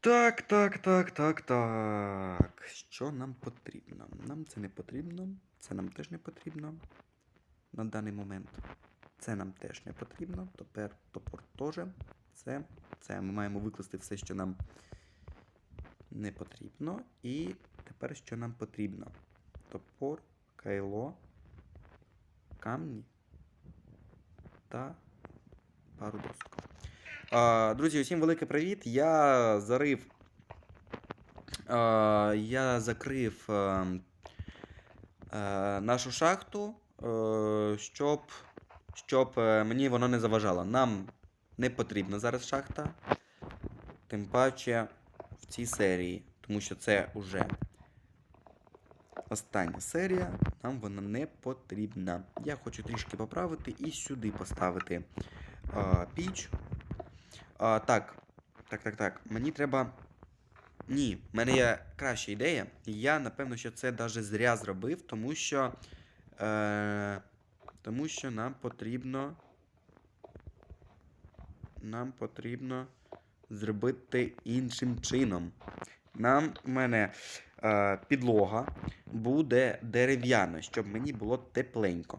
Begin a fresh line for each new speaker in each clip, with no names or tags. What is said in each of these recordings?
Так, так, так, так, так. Що нам потрібно? Нам це не потрібно. Це нам теж не потрібно. На даний момент. Це нам теж не потрібно. Тепер топор теж. Це. Це ми маємо викласти все, що нам не потрібно. І тепер що нам потрібно? Топор, кайло, камні та пару досок. Друзі, усім великий привіт. Я зарив. Я закрив е, е, нашу шахту, е, щоб, щоб е, мені воно не заважало. Нам не потрібна зараз шахта. Тим паче в цій серії. Тому що це вже остання серія. Нам вона не потрібна. Я хочу трішки поправити і сюди поставити піч. А, так. Так, так, так. Мені треба. Ні, в мене є краща ідея. Я, напевно, що це навіть зря зробив, тому що. Е, тому що нам потрібно. Нам потрібно зробити іншим чином. Нам в мене е, підлога буде дерев'яна, щоб мені було тепленько.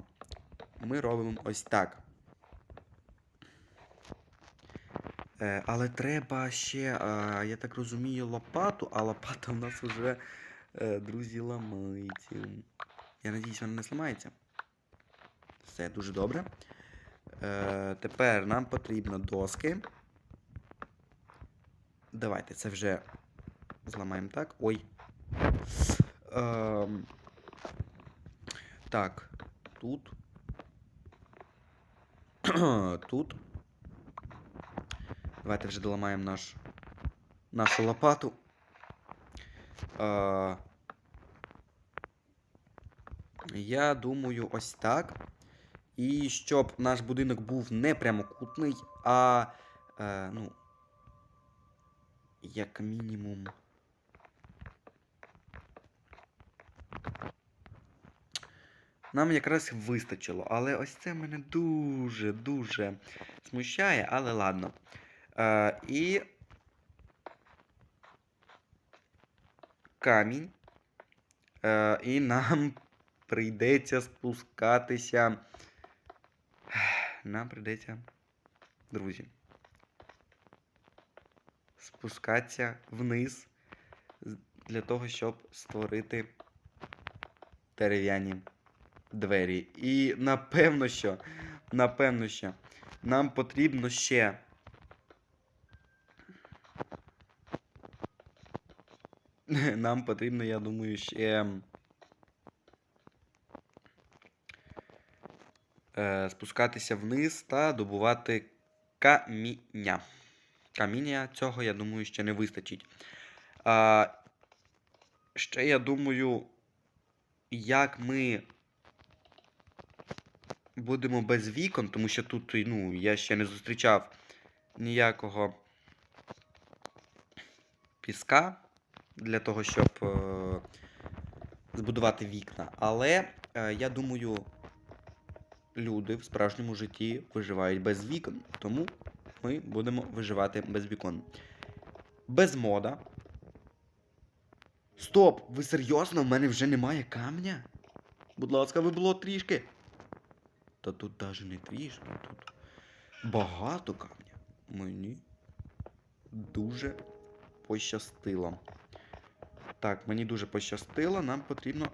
Ми робимо ось так. Е, але треба ще, е, я так розумію, лопату, а лопата в нас вже, е, друзі, ламається. Я надіюсь, вона не зламається. Все дуже добре. Е, тепер нам потрібно доски. Давайте це вже зламаємо так. Ой. Ем, так. Тут. Тут. Давайте вже доламаємо наш, нашу лопату. Е, я думаю, ось так. І щоб наш будинок був не прямокутний, а. Е, ну. Як мінімум. Нам якраз вистачило, але ось це мене дуже-дуже смущає, але ладно. І. Камінь. Е, і нам прийдеться спускатися. Нам прийдеться. Друзі. Спускатися вниз для того, щоб створити дерев'яні двері. І напевно, що. Напевно, що. Нам потрібно ще. Нам потрібно, я думаю, ще. Е, спускатися вниз та добувати каміння. Каміння цього, я думаю, ще не вистачить. А, ще я думаю, як ми будемо без вікон, тому що тут, ну, я ще не зустрічав ніякого піска для того, щоб е, збудувати вікна. Але е, я думаю, люди в справжньому житті виживають без вікон. Тому ми будемо виживати без вікон. Без мода. Стоп! Ви серйозно? В мене вже немає камня? Будь ласка, ви було трішки. Та тут навіть не трішки, тут багато камня. Мені дуже пощастило. Так, мені дуже пощастило, нам потрібно.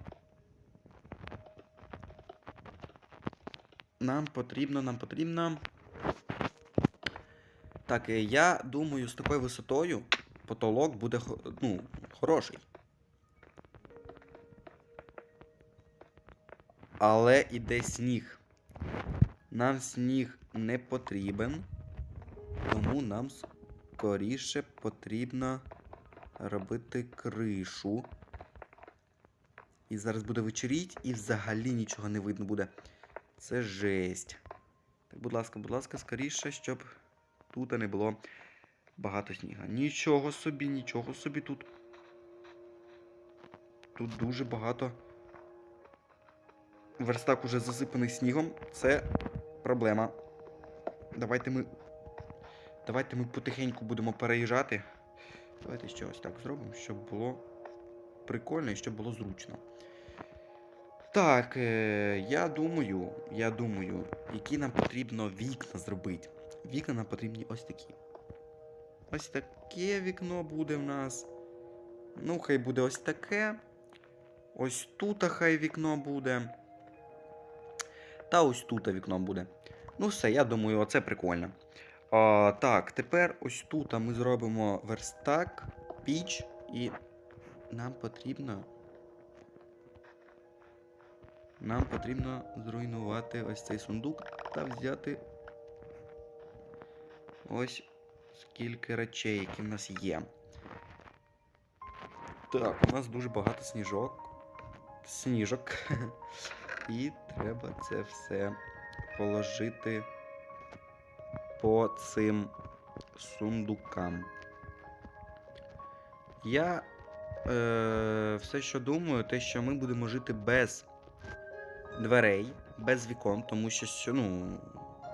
Нам потрібно, нам потрібно. Так, е, я думаю, з такою висотою потолок буде ну, хороший. Але іде сніг. Нам сніг не потрібен, тому нам скоріше потрібно робити кришу. І зараз буде вечеріть, і взагалі нічого не видно буде. Це жесть. Так, будь ласка, будь ласка, скоріше, щоб тут не було багато сніга. Нічого собі, нічого собі тут. Тут дуже багато. Верстак уже засипаний снігом. Це проблема. Давайте ми. Давайте ми потихеньку будемо переїжджати. Давайте ще ось так зробимо, щоб було прикольно і щоб було зручно. Так, е, я думаю, я думаю, які нам потрібно вікна зробити. Вікна нам потрібні ось такі. Ось таке вікно буде в нас. Ну, хай буде ось таке. Ось тут хай вікно буде. Та ось тут вікно буде. Ну, все, я думаю, оце прикольно. А, так, тепер ось тут ми зробимо верстак, піч, і нам потрібно. Нам потрібно зруйнувати ось цей сундук та взяти ось скільки речей, які в нас є. Так, у нас дуже багато сніжок. Сніжок. І треба це все положити по цим сундукам. Я е, все, що думаю, те, що ми будемо жити без дверей, без вікон, тому що ну,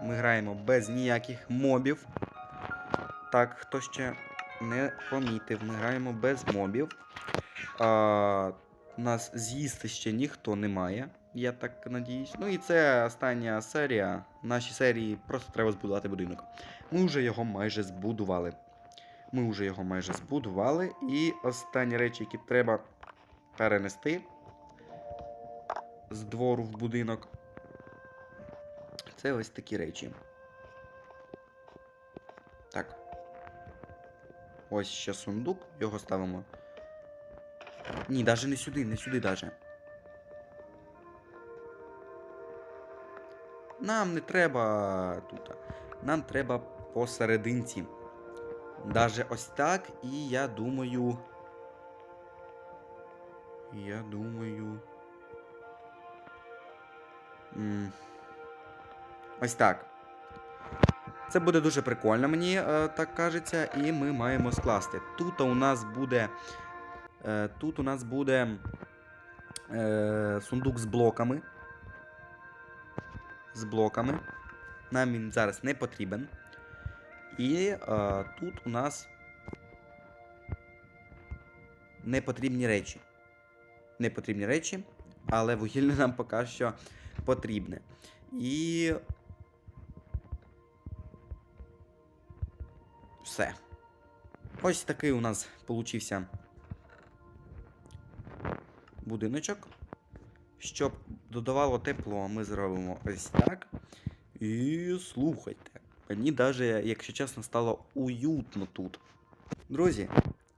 ми граємо без ніяких мобів. Так, хто ще не помітив, ми граємо без мобів. А, нас з'їсти ще ніхто не має, я так надіюсь. Ну і це остання серія. Нашій серії просто треба збудувати будинок. Ми вже його майже збудували. Ми вже його майже збудували. І останні речі, які треба перенести з двору в будинок. Це ось такі речі. Так. Ось ще сундук, його ставимо. Ні, навіть не сюди, не сюди даже. Нам не треба тут. Нам треба посерединці. Даже ось так, і я думаю. Я думаю. М, Ось так. Це буде дуже прикольно, мені е, так кажеться, і ми маємо скласти. Тут у нас буде. Е, тут у нас буде е, сундук з блоками. З блоками. Нам він зараз не потрібен. І е, тут у нас непотрібні речі. Непотрібні речі, але вугілля нам поки що потрібне. І. Все. Ось такий у нас получився будиночок. Щоб додавало тепло, ми зробимо ось так. І слухайте. Мені навіть, якщо чесно, стало уютно тут. Друзі,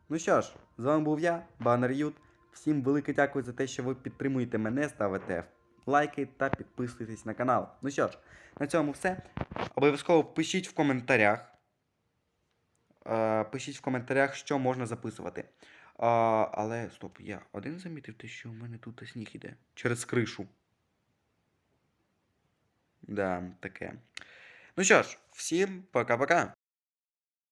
ну що ж, з вами був я, Банер Ют. Всім велике дякую за те, що ви підтримуєте мене, ставите лайки та підписуєтесь на канал. Ну що ж, на цьому все. Обов'язково пишіть в коментарях. Е, пишіть в коментарях, що можна записувати. А, але стоп, я один замітив те, що у мене тут сніг іде через кришу. Да, таке. Ну що ж, всім пока-пока.